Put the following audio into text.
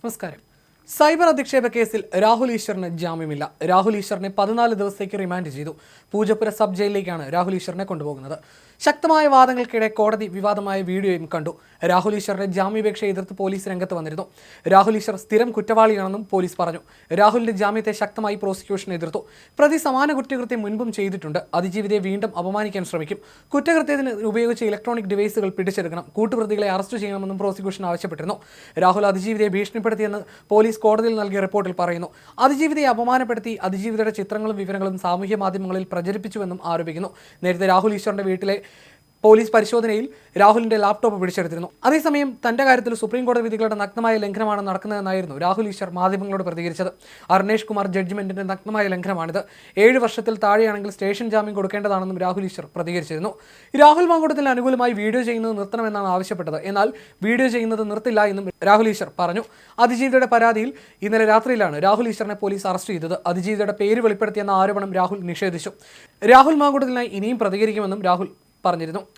നമസ്കാരം സൈബർ അധിക്ഷേപ കേസിൽ രാഹുൽ ഈശ്വറിന് ജാമ്യമില്ല. രാഹുൽ ഈശ്വറിനെ പതിനാല് ദിവസത്തേക്ക് റിമാൻഡ് ചെയ്തു. പൂജപ്പുര സബ് ജയിലിലേക്കാണ് രാഹുൽ ഈശ്വറിനെ കൊണ്ടുപോകുന്നത്. ശക്തമായ വാദങ്ങൾക്കിടെ കോടതി വിവാദമായ വീഡിയോയും കണ്ടു. രാഹുൽ ഈശ്വറിന്റെ ജാമ്യാപേക്ഷ എതിർത്ത് പോലീസ് രംഗത്ത് വന്നിരുന്നു. രാഹുൽ ഈശ്വർ സ്ഥിരം കുറ്റവാളിയാണെന്നും പോലീസ് പറഞ്ഞു. രാഹുലിന്റെ ജാമ്യത്തെ ശക്തമായി പ്രോസിക്യൂഷൻ എതിർത്തു. പ്രതി സമാന കുറ്റകൃത്യം മുൻപും ചെയ്തിട്ടുണ്ട്. അതിജീവിതയെ വീണ്ടും അപമാനിക്കാൻ ശ്രമിക്കും. കുറ്റകൃത്യത്തിന് ഉപയോഗിച്ച ഇലക്ട്രോണിക് ഡിവൈസുകൾ പിടിച്ചെടുക്കണം. കൂട്ടുപ്രതികളെ അറസ്റ്റ് ചെയ്യണമെന്നും പ്രോസിക്യൂഷൻ ആവശ്യപ്പെട്ടിരുന്നു. രാഹുൽ അതിജീവിതയെ ഭീഷണിപ്പെടുത്തിയെന്ന് പോലീസ് കോടതിയിൽ നൽകിയ റിപ്പോർട്ടിൽ പറയുന്നു അതിജീവിതയെ അപമാനപ്പെടുത്തി അതിജീവിതയുടെ ചിത്രങ്ങളും വിവരങ്ങളും സാമൂഹ്യ മാധ്യമങ്ങളിൽ പ്രചരിപ്പിച്ചുവെന്നും ആരോപിക്കുന്നു. നേരത്തെ രാഹുൽ ഈശ്വറിന്റെ വീട്ടിലെ പോലീസ് പരിശോധനയിൽ രാഹുലിന്റെ ലാപ്ടോപ്പ് പിടിച്ചെടുത്തിരുന്നു. അതേസമയം തന്റെ കാര്യത്തിൽ സുപ്രീം കോടതി വിധികളുടെ നഗ്നമായ ലംഘനമാണ് നടക്കുന്നതെന്നായിരുന്നു രാഹുൽ ഈശ്വർ മാധ്യമങ്ങളോട് പ്രതികരിച്ചത്. അർണേഷ് കുമാർ ജഡ്ജ്മെന്റിന്റെ നഗ്നമായ ലംഘനമാണിത്. ഏഴ് വർഷത്തിൽ താഴെയാണെങ്കിൽ സ്റ്റേഷൻ ജാമ്യം കൊടുക്കേണ്ടതാണെന്നും രാഹുൽ ഈശ്വർ പ്രതികരിച്ചിരുന്നു. രാഹുൽ മാങ്കൂട്ടത്തിന് അനുകൂലമായി വീഡിയോ ചെയ്യുന്നത് നിർത്തണമെന്നാണ് ആവശ്യപ്പെട്ടത്. എന്നാൽ വീഡിയോ ചെയ്യുന്നത് നിർത്തില്ല എന്നും രാഹുൽ ഈശ്വർ പറഞ്ഞു. അതിജീവിതയുടെ പരാതിയിൽ ഇന്നലെ രാത്രിയിലാണ് രാഹുൽ ഈശ്വറിനെ പോലീസ് അറസ്റ്റ് ചെയ്തത്. അതിജീവിതയുടെ പേര് വെളിപ്പെടുത്തിയെന്ന ആരോപണം രാഹുൽ നിഷേധിച്ചു. രാഹുൽ മാങ്കൂട്ടത്തിനായി ഇനിയും പ്രതികരിക്കുമെന്നും രാഹുൽ പറഞ്ഞിരുന്നു.